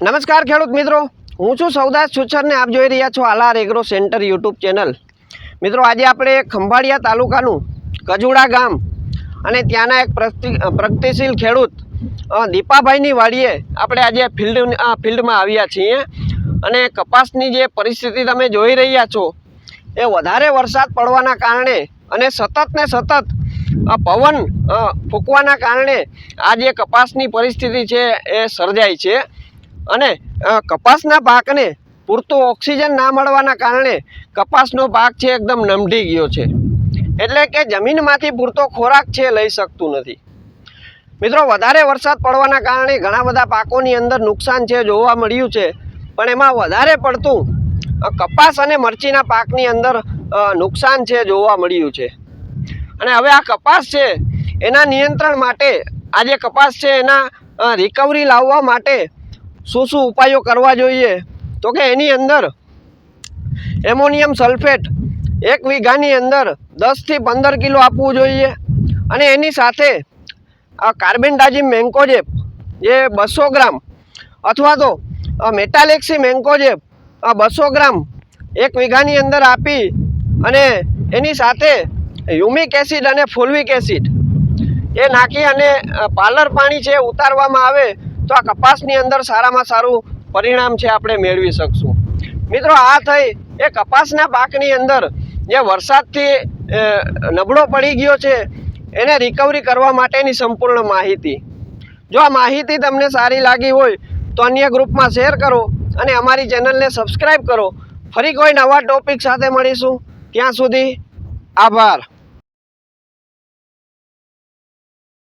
નમસ્કાર ખેડૂત મિત્રો. હું છું સૌદાસ છુચ્છરને આપ જોઈ રહ્યા છો Alar agro center YouTube channel. મિત્રો, આજે આપણે ખંભાળિયા તાલુકાનું કજુડા ગામ અને ત્યાંના એક પ્રગતિ પ્રગતિશીલ ખેડૂત દીપાભાઈની વાડીએ આપણે આજે ફિલ્ડ ફિલ્ડમાં આવ્યા છીએ અને કપાસની જે પરિસ્થિતિ તમે જોઈ રહ્યા છો, એ વધારે વરસાદ પડવાના કારણે અને સતત ને સતત પવન ફૂંકવાના કારણે આ જે કપાસની પરિસ્થિતિ છે એ સર્જાય છે. અને કપાસના પાકને પૂરતું ઓક્સિજન ના મળવાના કારણે કપાસનો પાક છે એકદમ નમઢી ગયો છે. એટલે કે જમીનમાંથી પૂરતો ખોરાક છે લઈ શકતું નથી. મિત્રો, વધારે વરસાદ પડવાના કારણે ઘણા બધા પાકોની અંદર નુકસાન છે જોવા મળ્યું છે. પણ એમાં વધારે પડતું કપાસ અને મરચીના પાકની અંદર નુકસાન છે જોવા મળ્યું છે. અને હવે આ કપાસ છે, એના નિયંત્રણ માટે આ જે કપાસ છે એના રિકવરી લાવવા માટે શું શું ઉપાયો કરવા જોઈએ? તો કે એની અંદર એમોનિયમ સલ્ફેટ એક વીઘાની અંદર દસથી પંદર કિલો આપવું જોઈએ. અને એની સાથે આ કાર્બેન્ડાઝિમ મેન્કોજેપ જે બસો ગ્રામ અથવા તો મેટાલેક્સી મેન્કોજેપ આ બસો ગ્રામ એક વીઘાની અંદર આપી અને એની સાથે યુમિક એસિડ અને ફોલ્વિક એસિડ એ નાખી અને પાર્લર પાણી છે ઉતારવામાં આવે તો આ કપાસની અંદર સારામાં સારું પરિણામ છે આપણે મેળવી શકશું. મિત્રો, આ થઈ એ કપાસના પાકની અંદર જે વરસાદથી નબળો પડી ગયો છે, એને રિકવરી કરવા માટેની સંપૂર્ણ માહિતી. જો આ માહિતી તમને સારી લાગી હોય, તો અન્ય ગ્રુપમાં શેર કરો અને અમારી ચેનલને સબસ્ક્રાઈબ કરો. ફરી કોઈ નવા ટોપિક સાથે મળીશું. ત્યાં સુધી આભાર.